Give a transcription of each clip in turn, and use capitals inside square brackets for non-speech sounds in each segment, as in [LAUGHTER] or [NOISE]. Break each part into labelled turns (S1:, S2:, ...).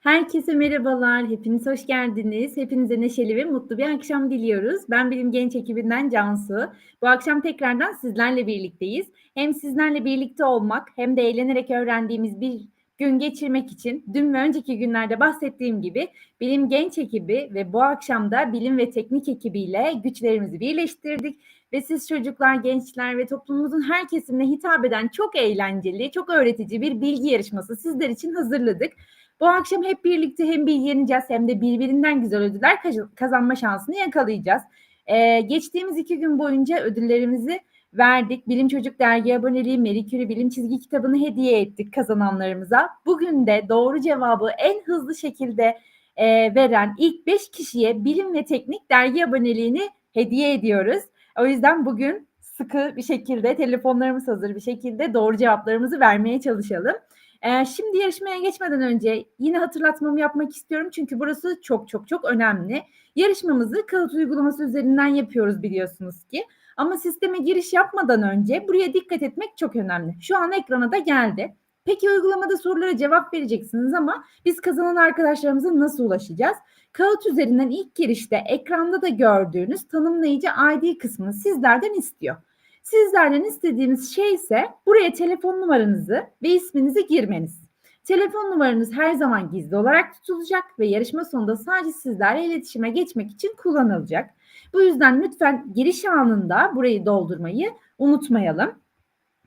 S1: Herkese merhabalar, hepiniz hoş geldiniz. Hepinize neşeli ve mutlu bir akşam diliyoruz. Ben Bilim Genç ekibinden Cansu. Bu akşam tekrardan sizlerle birlikteyiz. Hem sizlerle birlikte olmak hem de eğlenerek öğrendiğimiz bir gün geçirmek için dün ve önceki günlerde bahsettiğim gibi Bilim Genç ekibi ve bu akşam da Bilim ve Teknik ekibiyle güçlerimizi birleştirdik ve siz çocuklar, gençler ve toplumumuzun her kesimine hitap eden çok eğlenceli, çok öğretici bir bilgi yarışması sizler için hazırladık. Bu akşam hep birlikte hem bilgileneceğiz hem de birbirinden güzel ödüller kazanma şansını yakalayacağız. Ee, geçtiğimiz iki gün boyunca ödüllerimizi verdik. Bilim Çocuk Dergi aboneliği Marie Bilim Çizgi kitabını hediye ettik kazananlarımıza. Bugün de doğru cevabı en hızlı şekilde e, veren ilk beş kişiye Bilim ve Teknik Dergi aboneliğini hediye ediyoruz. O yüzden bugün sıkı bir şekilde telefonlarımız hazır bir şekilde doğru cevaplarımızı vermeye çalışalım. Ee, şimdi yarışmaya geçmeden önce yine hatırlatmamı yapmak istiyorum çünkü burası çok çok çok önemli. Yarışmamızı kağıt uygulaması üzerinden yapıyoruz biliyorsunuz ki. Ama sisteme giriş yapmadan önce buraya dikkat etmek çok önemli. Şu an ekrana da geldi. Peki uygulamada sorulara cevap vereceksiniz ama biz kazanan arkadaşlarımıza nasıl ulaşacağız? Kağıt üzerinden ilk girişte ekranda da gördüğünüz tanımlayıcı ID kısmını sizlerden istiyor. Sizlerden istediğimiz şey ise buraya telefon numaranızı ve isminizi girmeniz. Telefon numaranız her zaman gizli olarak tutulacak ve yarışma sonunda sadece sizlerle iletişime geçmek için kullanılacak. Bu yüzden lütfen giriş anında burayı doldurmayı unutmayalım.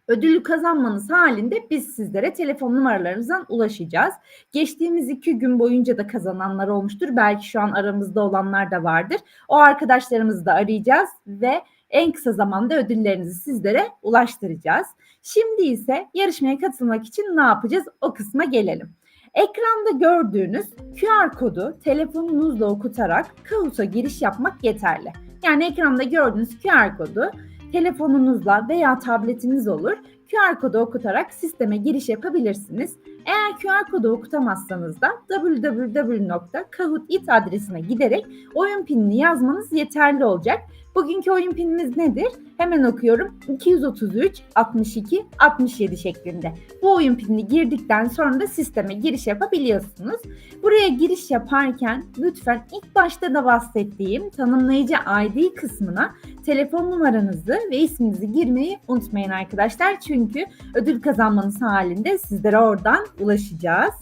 S1: Ödülü kazanmanız halinde biz sizlere telefon numaralarımızdan ulaşacağız. Geçtiğimiz iki gün boyunca da kazananlar olmuştur. Belki şu an aramızda olanlar da vardır. O arkadaşlarımızı da arayacağız ve en kısa zamanda ödüllerinizi sizlere ulaştıracağız. Şimdi ise yarışmaya katılmak için ne yapacağız? O kısma gelelim. Ekranda gördüğünüz QR kodu telefonunuzla okutarak Kahoot'a giriş yapmak yeterli. Yani ekranda gördüğünüz QR kodu telefonunuzla veya tabletiniz olur. QR kodu okutarak sisteme giriş yapabilirsiniz. Eğer QR kodu okutamazsanız da www.kahoot.it adresine giderek oyun pinini yazmanız yeterli olacak. Bugünkü oyun nedir? Hemen okuyorum. 233 62 67 şeklinde. Bu oyun girdikten sonra da sisteme giriş yapabiliyorsunuz. Buraya giriş yaparken lütfen ilk başta da bahsettiğim tanımlayıcı ID kısmına telefon numaranızı ve isminizi girmeyi unutmayın arkadaşlar. Çünkü ödül kazanmanız halinde sizlere oradan ulaşacağız.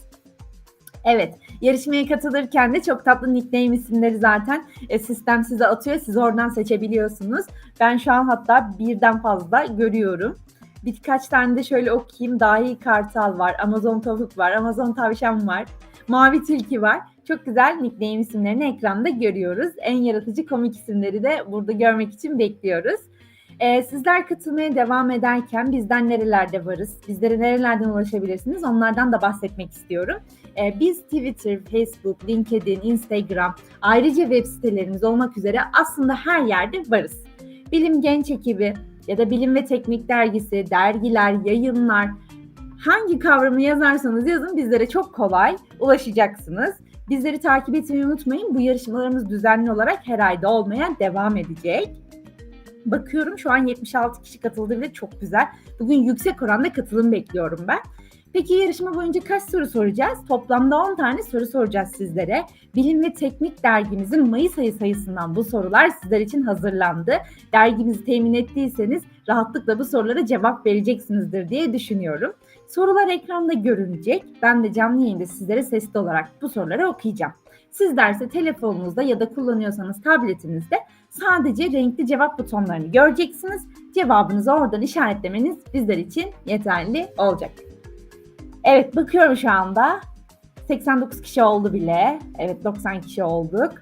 S1: Evet, yarışmaya katılırken de çok tatlı nickname isimleri zaten e, sistem size atıyor. Siz oradan seçebiliyorsunuz. Ben şu an hatta birden fazla görüyorum. Birkaç tane de şöyle okuyayım. Dahi Kartal var, Amazon Tavuk var, Amazon Tavşan var, Mavi Tilki var. Çok güzel nickname isimlerini ekranda görüyoruz. En yaratıcı komik isimleri de burada görmek için bekliyoruz. Ee, sizler katılmaya devam ederken bizden nerelerde varız, bizlere nerelerden ulaşabilirsiniz onlardan da bahsetmek istiyorum. Ee, biz Twitter, Facebook, LinkedIn, Instagram, ayrıca web sitelerimiz olmak üzere aslında her yerde varız. Bilim Genç ekibi ya da Bilim ve Teknik dergisi, dergiler, yayınlar hangi kavramı yazarsanız yazın bizlere çok kolay ulaşacaksınız. Bizleri takip etmeyi unutmayın. Bu yarışmalarımız düzenli olarak her ayda olmaya devam edecek. Bakıyorum şu an 76 kişi katıldı ve çok güzel. Bugün yüksek oranda katılım bekliyorum ben. Peki yarışma boyunca kaç soru soracağız? Toplamda 10 tane soru soracağız sizlere. Bilim ve Teknik dergimizin Mayıs ayı sayısından bu sorular sizler için hazırlandı. Dergimizi temin ettiyseniz rahatlıkla bu sorulara cevap vereceksinizdir diye düşünüyorum. Sorular ekranda görünecek. Ben de canlı yayında sizlere sesli olarak bu soruları okuyacağım. Sizler ise telefonunuzda ya da kullanıyorsanız tabletinizde sadece renkli cevap butonlarını göreceksiniz. Cevabınızı oradan işaretlemeniz bizler için yeterli olacak. Evet bakıyorum şu anda. 89 kişi oldu bile. Evet 90 kişi olduk.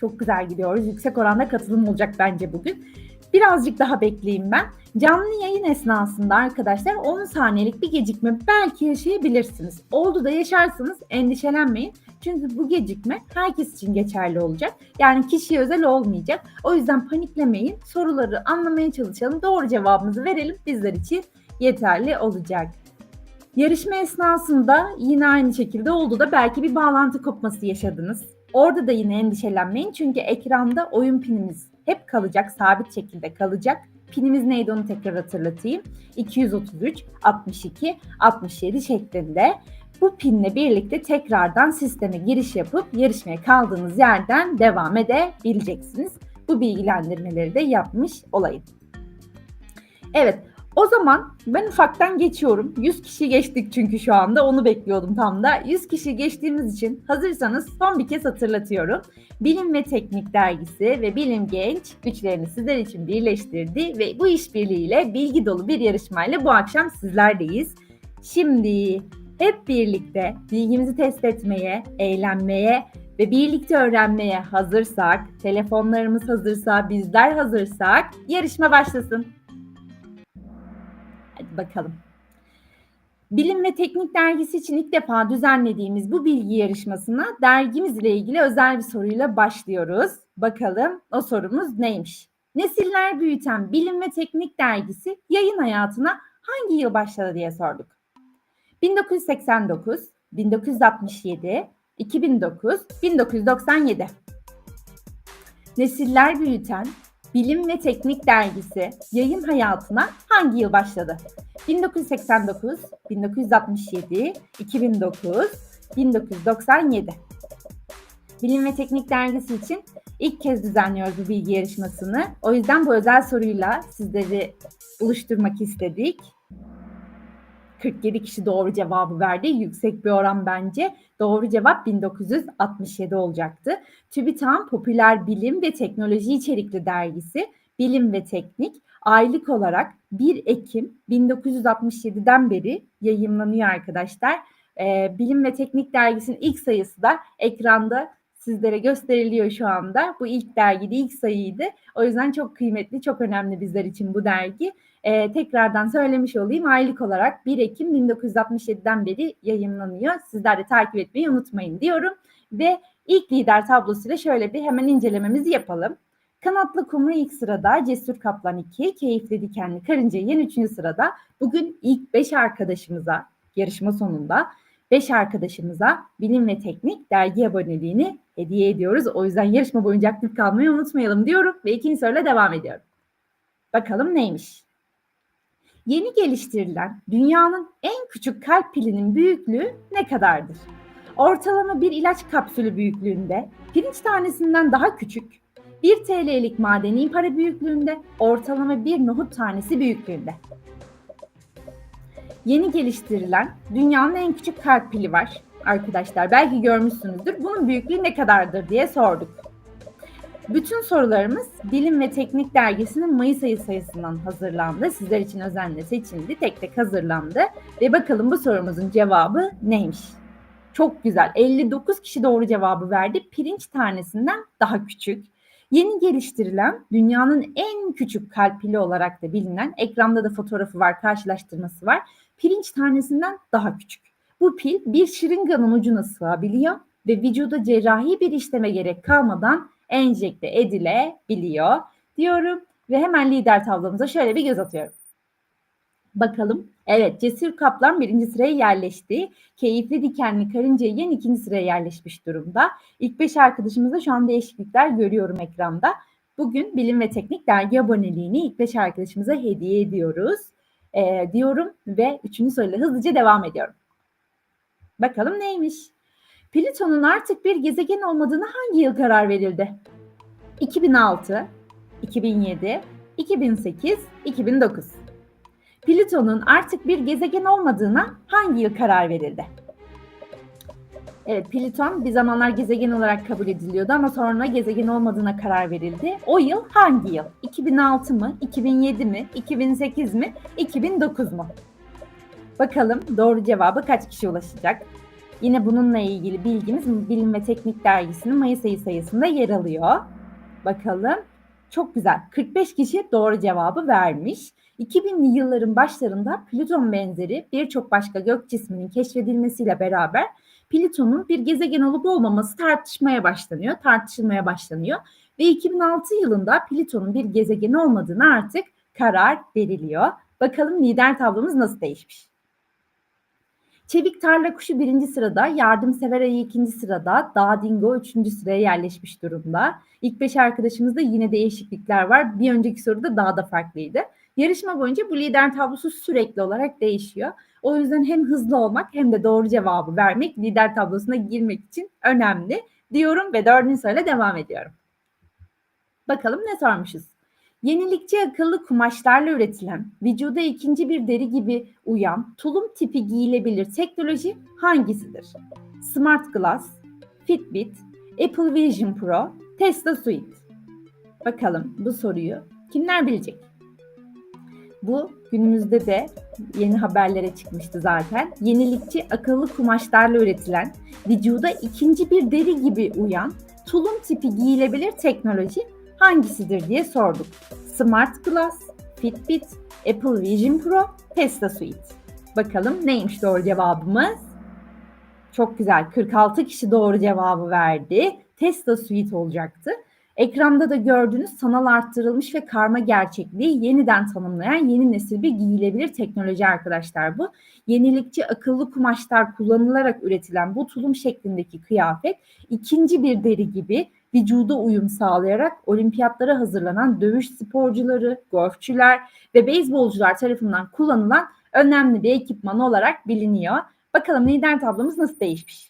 S1: Çok güzel gidiyoruz. Yüksek oranda katılım olacak bence bugün. Birazcık daha bekleyeyim ben. Canlı yayın esnasında arkadaşlar 10 saniyelik bir gecikme belki yaşayabilirsiniz. Oldu da yaşarsanız endişelenmeyin. Çünkü bu gecikme herkes için geçerli olacak. Yani kişiye özel olmayacak. O yüzden paniklemeyin. Soruları anlamaya çalışalım. Doğru cevabımızı verelim. Bizler için yeterli olacak. Yarışma esnasında yine aynı şekilde oldu da belki bir bağlantı kopması yaşadınız. Orada da yine endişelenmeyin çünkü ekranda oyun pinimiz hep kalacak, sabit şekilde kalacak. Pinimiz neydi onu tekrar hatırlatayım. 233 62 67 şeklinde. Bu pinle birlikte tekrardan sisteme giriş yapıp yarışmaya kaldığınız yerden devam edebileceksiniz. Bu bilgilendirmeleri de yapmış olayım. Evet, o zaman ben ufaktan geçiyorum. 100 kişi geçtik çünkü şu anda onu bekliyordum tam da. 100 kişi geçtiğimiz için hazırsanız son bir kez hatırlatıyorum. Bilim ve Teknik Dergisi ve Bilim Genç güçlerini sizler için birleştirdi ve bu işbirliğiyle bilgi dolu bir yarışmayla bu akşam sizlerdeyiz. Şimdi hep birlikte bilgimizi test etmeye, eğlenmeye ve birlikte öğrenmeye hazırsak, telefonlarımız hazırsa, bizler hazırsak yarışma başlasın. Hadi bakalım. Bilim ve Teknik Dergisi için ilk defa düzenlediğimiz bu bilgi yarışmasına dergimiz ile ilgili özel bir soruyla başlıyoruz. Bakalım o sorumuz neymiş? Nesiller büyüten Bilim ve Teknik Dergisi yayın hayatına hangi yıl başladı diye sorduk. 1989, 1967, 2009, 1997. Nesiller büyüten Bilim ve Teknik Dergisi yayın hayatına hangi yıl başladı? 1989, 1967, 2009, 1997. Bilim ve Teknik Dergisi için ilk kez düzenliyoruz bu bilgi yarışmasını. O yüzden bu özel soruyla sizleri buluşturmak istedik. 47 kişi doğru cevabı verdi. Yüksek bir oran bence. Doğru cevap 1967 olacaktı. TÜBİTAK'ın popüler bilim ve teknoloji içerikli dergisi Bilim ve Teknik aylık olarak 1 Ekim 1967'den beri yayınlanıyor arkadaşlar. Ee, Bilim ve Teknik dergisinin ilk sayısı da ekranda sizlere gösteriliyor şu anda. Bu ilk dergide ilk sayıydı. O yüzden çok kıymetli, çok önemli bizler için bu dergi. Ee, tekrardan söylemiş olayım. Aylık olarak 1 Ekim 1967'den beri yayınlanıyor. Sizler de takip etmeyi unutmayın diyorum. Ve ilk lider tablosuyla şöyle bir hemen incelememizi yapalım. Kanatlı Kumru ilk sırada, Cesur Kaplan 2, Keyifli Dikenli Karınca Yen 3. sırada. Bugün ilk 5 arkadaşımıza yarışma sonunda 5 arkadaşımıza bilim ve teknik dergi aboneliğini hediye ediyoruz. O yüzden yarışma boyunca aktif kalmayı unutmayalım diyorum ve ikinci soruyla devam ediyorum. Bakalım neymiş? Yeni geliştirilen dünyanın en küçük kalp pilinin büyüklüğü ne kadardır? Ortalama bir ilaç kapsülü büyüklüğünde, pirinç tanesinden daha küçük, 1 TL'lik madeni para büyüklüğünde, ortalama bir nohut tanesi büyüklüğünde. Yeni geliştirilen dünyanın en küçük kalp pili var arkadaşlar. Belki görmüşsünüzdür. Bunun büyüklüğü ne kadardır diye sorduk. Bütün sorularımız Bilim ve Teknik Dergisi'nin Mayıs ayı sayısından hazırlandı. Sizler için özenle seçildi. Tek tek hazırlandı. Ve bakalım bu sorumuzun cevabı neymiş? Çok güzel. 59 kişi doğru cevabı verdi. Pirinç tanesinden daha küçük. Yeni geliştirilen dünyanın en küçük kalp pili olarak da bilinen ekranda da fotoğrafı var, karşılaştırması var. Pirinç tanesinden daha küçük. Bu pil bir şırınganın ucuna sığabiliyor ve vücuda cerrahi bir işleme gerek kalmadan enjekte edilebiliyor diyorum ve hemen lider tablomuza şöyle bir göz atıyorum. Bakalım. Evet Cesur Kaplan birinci sıraya yerleşti. Keyifli Dikenli Karınca Yiyen ikinci sıraya yerleşmiş durumda. İlk beş arkadaşımızda şu an değişiklikler görüyorum ekranda. Bugün Bilim ve Teknik dergi aboneliğini ilk beş arkadaşımıza hediye ediyoruz. Ee, diyorum ve üçüncü soruyla hızlıca devam ediyorum. Bakalım neymiş? Plüton'un artık bir gezegen olmadığını hangi yıl karar verildi? 2006, 2007, 2008, 2009. Plüton'un artık bir gezegen olmadığına hangi yıl karar verildi? Evet, Plüton bir zamanlar gezegen olarak kabul ediliyordu ama sonra gezegen olmadığına karar verildi. O yıl hangi yıl? 2006 mı, 2007 mi, 2008 mi, 2009 mu? Bakalım doğru cevabı kaç kişi ulaşacak? Yine bununla ilgili bilgimiz Bilim ve Teknik Dergisi'nin Mayıs ayı sayısında yer alıyor. Bakalım. Çok güzel. 45 kişi doğru cevabı vermiş. 2000'li yılların başlarında Plüton benzeri birçok başka gök cisminin keşfedilmesiyle beraber Plüton'un bir gezegen olup olmaması tartışmaya başlanıyor, tartışılmaya başlanıyor ve 2006 yılında Plüton'un bir gezegen olmadığını artık karar veriliyor. Bakalım lider tablomuz nasıl değişmiş? Çevik tarla kuşu birinci sırada, yardımsever ayı ikinci sırada, dağ dingo üçüncü sıraya yerleşmiş durumda. İlk beş arkadaşımızda yine değişiklikler var. Bir önceki soruda daha da farklıydı. Yarışma boyunca bu lider tablosu sürekli olarak değişiyor. O yüzden hem hızlı olmak hem de doğru cevabı vermek lider tablosuna girmek için önemli diyorum ve dördüncü soruyla devam ediyorum. Bakalım ne sormuşuz? Yenilikçi akıllı kumaşlarla üretilen, vücuda ikinci bir deri gibi uyan, tulum tipi giyilebilir teknoloji hangisidir? Smart Glass, Fitbit, Apple Vision Pro, Tesla Suite. Bakalım bu soruyu kimler bilecek? Bu günümüzde de yeni haberlere çıkmıştı zaten. Yenilikçi akıllı kumaşlarla üretilen, vücuda ikinci bir deri gibi uyan, tulum tipi giyilebilir teknoloji hangisidir diye sorduk. Smart Glass, Fitbit, Apple Vision Pro, Tesla Suite. Bakalım neymiş doğru cevabımız? Çok güzel. 46 kişi doğru cevabı verdi. Tesla Suite olacaktı. Ekranda da gördüğünüz sanal arttırılmış ve karma gerçekliği yeniden tanımlayan yeni nesil bir giyilebilir teknoloji arkadaşlar bu. Yenilikçi akıllı kumaşlar kullanılarak üretilen bu tulum şeklindeki kıyafet ikinci bir deri gibi vücuda uyum sağlayarak olimpiyatlara hazırlanan dövüş sporcuları, golfçüler ve beyzbolcular tarafından kullanılan önemli bir ekipman olarak biliniyor. Bakalım lider tablomuz nasıl değişmiş?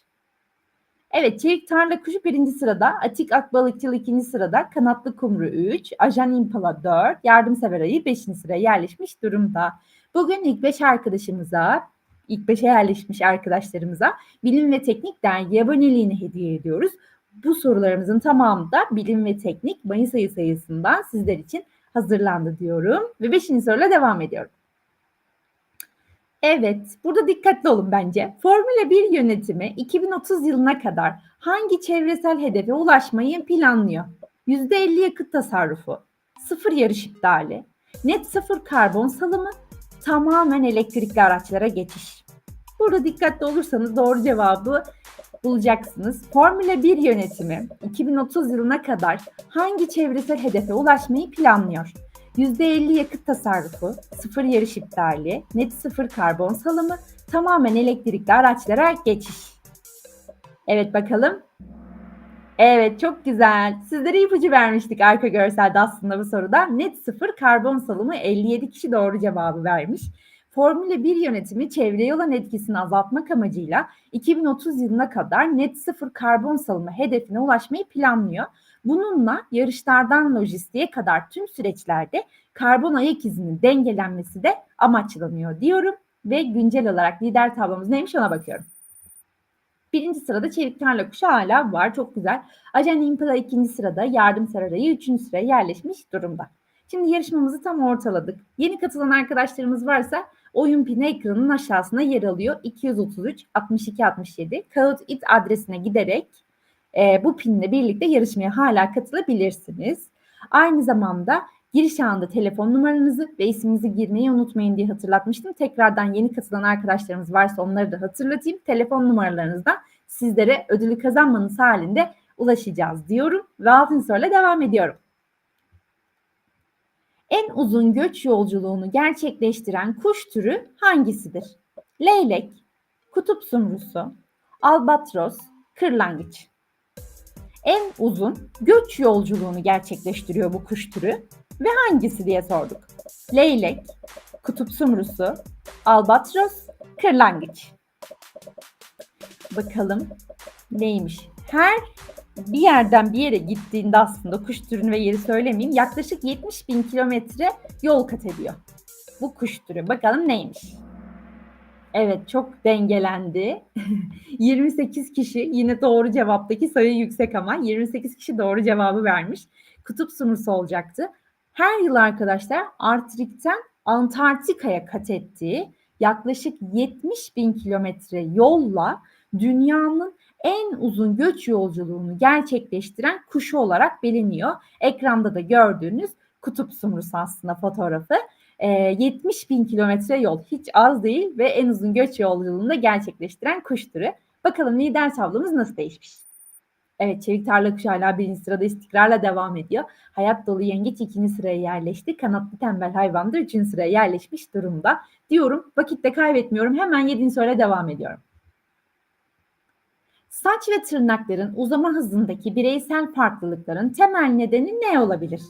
S1: Evet, Çelik Tarla Kuşu birinci sırada, Atik Akbalıkçıl ikinci sırada, Kanatlı Kumru 3, Ajan Impala 4, Yardımsever Ayı 5. sıraya yerleşmiş durumda. Bugün ilk 5 arkadaşımıza, ilk 5'e yerleşmiş arkadaşlarımıza Bilim ve Teknik Dergi aboneliğini hediye ediyoruz. Bu sorularımızın tamamı da Bilim ve Teknik Mayıs ayı sayısından sizler için hazırlandı diyorum. Ve 5. soruyla devam ediyorum. Evet, burada dikkatli olun bence. Formula 1 yönetimi 2030 yılına kadar hangi çevresel hedefe ulaşmayı planlıyor? %50 yakıt tasarrufu, sıfır yarış iptali, net sıfır karbon salımı, tamamen elektrikli araçlara geçiş. Burada dikkatli olursanız doğru cevabı bulacaksınız. Formula 1 yönetimi 2030 yılına kadar hangi çevresel hedefe ulaşmayı planlıyor? %50 yakıt tasarrufu, sıfır yarış iptali, net sıfır karbon salımı, tamamen elektrikli araçlara geçiş. Evet bakalım. Evet çok güzel. Sizlere ipucu vermiştik arka görselde aslında bu soruda. Net sıfır karbon salımı 57 kişi doğru cevabı vermiş. Formula 1 yönetimi çevreye olan etkisini azaltmak amacıyla 2030 yılına kadar net sıfır karbon salımı hedefine ulaşmayı planlıyor. Bununla yarışlardan lojistiğe kadar tüm süreçlerde karbon ayak izinin dengelenmesi de amaçlanıyor diyorum ve güncel olarak lider tablomuz neymiş ona bakıyorum. Birinci sırada Çelik Tarla Kuşu hala var. Çok güzel. Ajan Impala ikinci sırada, Yardım Sarayı üçüncü sıraya yerleşmiş durumda. Şimdi yarışmamızı tam ortaladık. Yeni katılan arkadaşlarımız varsa oyun pini ekranın aşağısına yer alıyor. 233 62 67 kağıt it adresine giderek e, bu pinle birlikte yarışmaya hala katılabilirsiniz. Aynı zamanda giriş anında telefon numaranızı ve isminizi girmeyi unutmayın diye hatırlatmıştım. Tekrardan yeni katılan arkadaşlarımız varsa onları da hatırlatayım. Telefon numaralarınızdan sizlere ödülü kazanmanız halinde ulaşacağız diyorum ve altın soruyla devam ediyorum. En uzun göç yolculuğunu gerçekleştiren kuş türü hangisidir? Leylek, kutup sumrusu, albatros, kırlangıç. En uzun göç yolculuğunu gerçekleştiriyor bu kuş türü ve hangisi diye sorduk. Leylek, kutup sumrusu, albatros, kırlangıç. Bakalım neymiş? Her bir yerden bir yere gittiğinde aslında kuş türünü ve yeri söylemeyeyim yaklaşık 70 bin kilometre yol kat ediyor. Bu kuş türü bakalım neymiş? Evet çok dengelendi. [LAUGHS] 28 kişi yine doğru cevaptaki sayı yüksek ama 28 kişi doğru cevabı vermiş. Kutup sumrusu olacaktı. Her yıl arkadaşlar Artrik'ten Antarktika'ya kat ettiği yaklaşık 70 bin kilometre yolla dünyanın en uzun göç yolculuğunu gerçekleştiren kuşu olarak biliniyor. Ekranda da gördüğünüz kutup sumrusu aslında fotoğrafı. 70 bin kilometre yol hiç az değil ve en uzun göç yolculuğunu da gerçekleştiren kuş türü. Bakalım lider tablomuz nasıl değişmiş? Evet, Çevik Tarla Kuşu hala birinci sırada istikrarla devam ediyor. Hayat dolu yengeç ikinci sıraya yerleşti. Kanatlı tembel hayvan da üçüncü sıraya yerleşmiş durumda. Diyorum vakitte kaybetmiyorum. Hemen yedinci soruyla devam ediyorum. Saç ve tırnakların uzama hızındaki bireysel farklılıkların temel nedeni ne olabilir?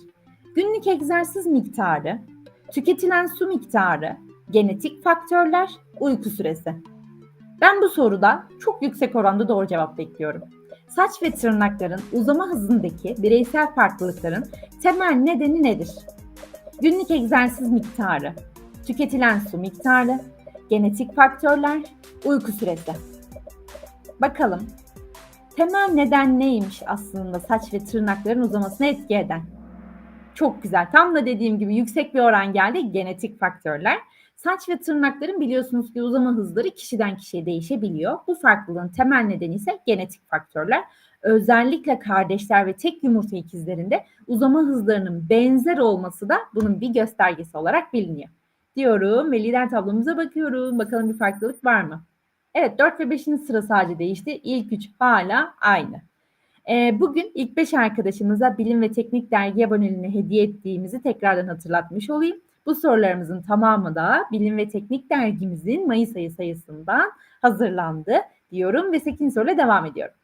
S1: Günlük egzersiz miktarı, tüketilen su miktarı, genetik faktörler, uyku süresi. Ben bu soruda çok yüksek oranda doğru cevap bekliyorum. Saç ve tırnakların uzama hızındaki bireysel farklılıkların temel nedeni nedir? Günlük egzersiz miktarı, tüketilen su miktarı, genetik faktörler, uyku süresi. Bakalım temel neden neymiş aslında saç ve tırnakların uzamasına etki eden? Çok güzel. Tam da dediğim gibi yüksek bir oran geldi. Genetik faktörler. Saç ve tırnakların biliyorsunuz ki uzama hızları kişiden kişiye değişebiliyor. Bu farklılığın temel nedeni ise genetik faktörler. Özellikle kardeşler ve tek yumurta ikizlerinde uzama hızlarının benzer olması da bunun bir göstergesi olarak biliniyor. Diyorum ve lider tablomuza bakıyorum. Bakalım bir farklılık var mı? Evet 4 ve 5'in sıra sadece değişti. İlk 3 hala aynı. Ee, bugün ilk 5 arkadaşımıza Bilim ve Teknik Dergi aboneliğini hediye ettiğimizi tekrardan hatırlatmış olayım. Bu sorularımızın tamamı da Bilim ve Teknik Dergimizin Mayıs ayı sayısından hazırlandı diyorum ve 8. soruyla devam ediyorum.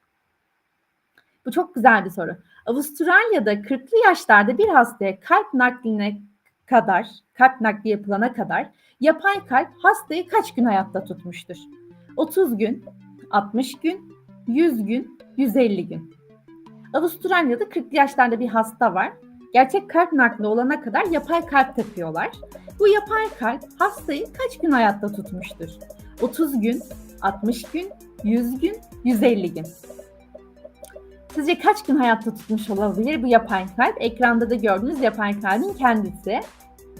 S1: Bu çok güzel bir soru. Avustralya'da 40'lı yaşlarda bir hastaya kalp nakline kadar, kalp nakli yapılana kadar yapay kalp hastayı kaç gün hayatta tutmuştur? 30 gün, 60 gün, 100 gün, 150 gün. Avustralya'da 40'lı yaşlarda bir hasta var. Gerçek kalp nakli olana kadar yapay kalp takıyorlar. Bu yapay kalp hastayı kaç gün hayatta tutmuştur? 30 gün, 60 gün, 100 gün, 150 gün. Sizce kaç gün hayatta tutmuş olabilir bu yapay kalp? Ekranda da gördüğünüz yapay kalbin kendisi.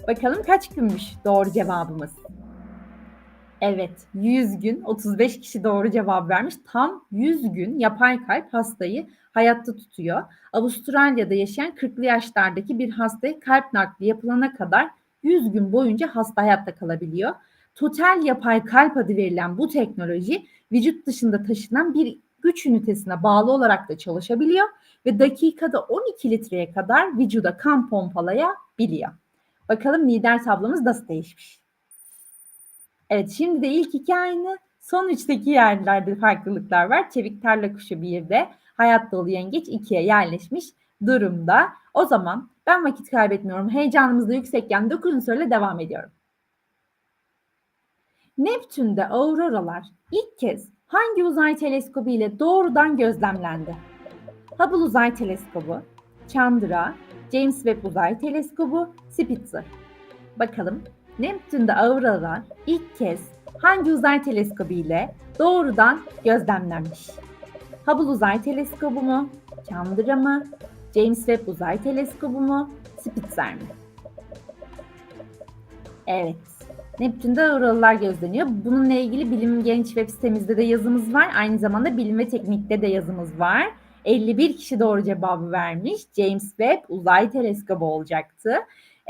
S1: Bakalım kaç günmüş doğru cevabımız. Evet 100 gün 35 kişi doğru cevap vermiş. Tam 100 gün yapay kalp hastayı hayatta tutuyor. Avustralya'da yaşayan 40'lı yaşlardaki bir hastaya kalp nakli yapılana kadar 100 gün boyunca hasta hayatta kalabiliyor. Total yapay kalp adı verilen bu teknoloji vücut dışında taşınan bir güç ünitesine bağlı olarak da çalışabiliyor ve dakikada 12 litreye kadar vücuda kan pompalayabiliyor. Bakalım lider tablomuz nasıl değişmiş. Evet şimdi de ilk iki aynı. Son üçteki yerlerde farklılıklar var. Çevik tarla kuşu bir de hayat dolu yengeç ikiye yerleşmiş durumda. O zaman ben vakit kaybetmiyorum. Heyecanımız da yüksekken 9. soruyla devam ediyorum. Neptün'de auroralar ilk kez hangi uzay teleskobu ile doğrudan gözlemlendi? Hubble Uzay Teleskobu, Chandra, James Webb Uzay Teleskobu, Spitzer. Bakalım Neptün'de auroralar ilk kez hangi uzay teleskobu ile doğrudan gözlemlenmiş? Hubble Uzay Teleskobu mu? Chandra mı? James Webb Uzay Teleskobu mu? Spitzer mi? Evet. Neptün'de auroralar gözleniyor. Bununla ilgili Bilim Genç web sitemizde de yazımız var. Aynı zamanda Bilim ve Teknik'te de yazımız var. 51 kişi doğru cevabı vermiş. James Webb Uzay Teleskobu olacaktı.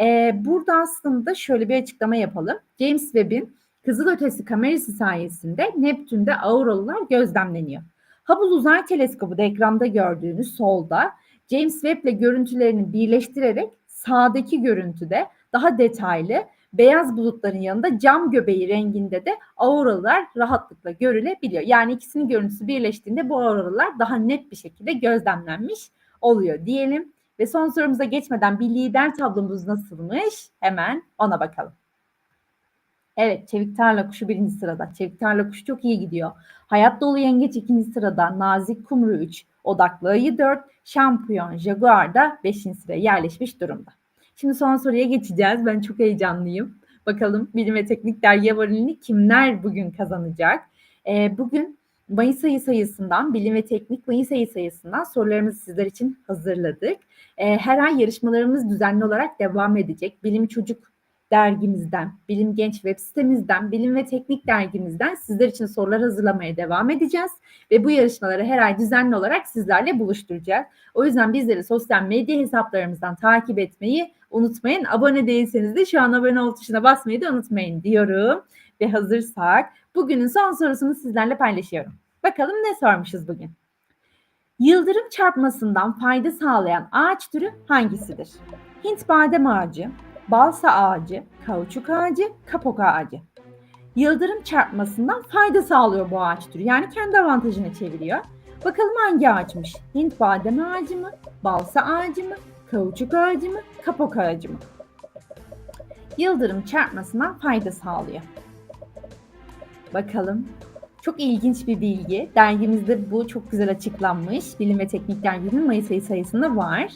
S1: Ee, burada aslında şöyle bir açıklama yapalım. James Webb'in kızılötesi kamerası sayesinde Neptün'de auroralar gözlemleniyor. Hubble Uzay Teleskobu da ekranda gördüğünüz solda James Webb ile görüntülerini birleştirerek sağdaki görüntüde daha detaylı beyaz bulutların yanında cam göbeği renginde de auroralar rahatlıkla görülebiliyor. Yani ikisinin görüntüsü birleştiğinde bu auroralar daha net bir şekilde gözlemlenmiş oluyor diyelim. Ve son sorumuza geçmeden bir lider tablomuz nasılmış? Hemen ona bakalım. Evet, Çevik Tarla Kuşu birinci sırada. Çevik Tarla Kuşu çok iyi gidiyor. Hayat Dolu Yengeç ikinci sırada. Nazik Kumru 3. Odaklı Ayı 4. Şampiyon Jaguar da 5. sıraya yerleşmiş durumda. Şimdi son soruya geçeceğiz. Ben çok heyecanlıyım. Bakalım Bilim ve Teknik Dergi Avarelini kimler bugün kazanacak? Ee, bugün Mayıs ayı sayısından, Bilim ve Teknik Mayıs ayı sayısından sorularımızı sizler için hazırladık. Ee, her ay yarışmalarımız düzenli olarak devam edecek. Bilim Çocuk dergimizden, Bilim Genç web sitemizden, Bilim ve Teknik dergimizden sizler için sorular hazırlamaya devam edeceğiz. Ve bu yarışmaları her ay düzenli olarak sizlerle buluşturacağız. O yüzden bizleri sosyal medya hesaplarımızdan takip etmeyi unutmayın. Abone değilseniz de şu an abone ol tuşuna basmayı da unutmayın diyorum. Ve hazırsak bugünün son sorusunu sizlerle paylaşıyorum. Bakalım ne sormuşuz bugün? Yıldırım çarpmasından fayda sağlayan ağaç türü hangisidir? Hint badem ağacı, balsa ağacı, kauçuk ağacı, kapok ağacı. Yıldırım çarpmasından fayda sağlıyor bu ağaç türü. Yani kendi avantajını çeviriyor. Bakalım hangi ağaçmış? Hint badem ağacı mı? Balsa ağacı mı? Kauçuk ağacı mı? Kapok ağacı mı? Yıldırım çarpmasından fayda sağlıyor. Bakalım. Çok ilginç bir bilgi. Dergimizde bu çok güzel açıklanmış. Bilim ve Teknik Dergisi'nin Mayıs ayı sayısında var.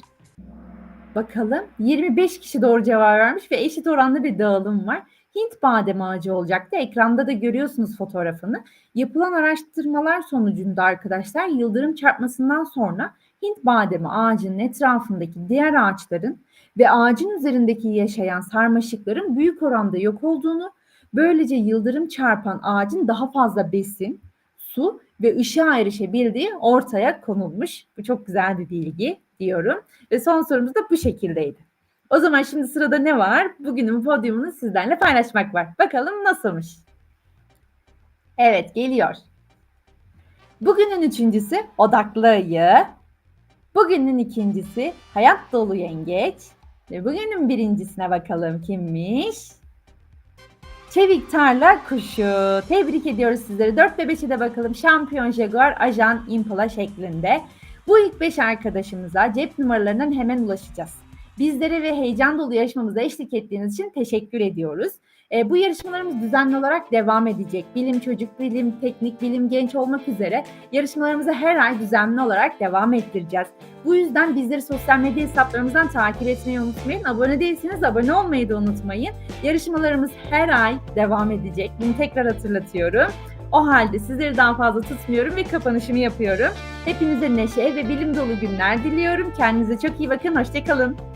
S1: Bakalım 25 kişi doğru cevap vermiş ve eşit oranda bir dağılım var. Hint badem ağacı olacaktı. Ekranda da görüyorsunuz fotoğrafını. Yapılan araştırmalar sonucunda arkadaşlar yıldırım çarpmasından sonra Hint bademi ağacının etrafındaki diğer ağaçların ve ağacın üzerindeki yaşayan sarmaşıkların büyük oranda yok olduğunu, böylece yıldırım çarpan ağacın daha fazla besin, su ve ışığa erişebildiği ortaya konulmuş. Bu çok güzel bir bilgi diyorum. Ve son sorumuz da bu şekildeydi. O zaman şimdi sırada ne var? Bugünün podyumunu sizlerle paylaşmak var. Bakalım nasılmış? Evet geliyor. Bugünün üçüncüsü odaklı ayı. Bugünün ikincisi hayat dolu yengeç. Ve bugünün birincisine bakalım kimmiş? Çevik tarla kuşu. Tebrik ediyoruz sizleri. 4 ve 5'e de bakalım. Şampiyon Jaguar, Ajan Impala şeklinde. Bu ilk 5 arkadaşımıza cep numaralarından hemen ulaşacağız. Bizlere ve heyecan dolu yarışmamıza eşlik ettiğiniz için teşekkür ediyoruz. E, bu yarışmalarımız düzenli olarak devam edecek. Bilim çocuk, bilim teknik, bilim genç olmak üzere yarışmalarımızı her ay düzenli olarak devam ettireceğiz. Bu yüzden bizleri sosyal medya hesaplarımızdan takip etmeyi unutmayın. Abone değilseniz abone olmayı da unutmayın. Yarışmalarımız her ay devam edecek. Bunu tekrar hatırlatıyorum. O halde sizleri daha fazla tutmuyorum ve kapanışımı yapıyorum. Hepinize neşe ve bilim dolu günler diliyorum. Kendinize çok iyi bakın. Hoşçakalın.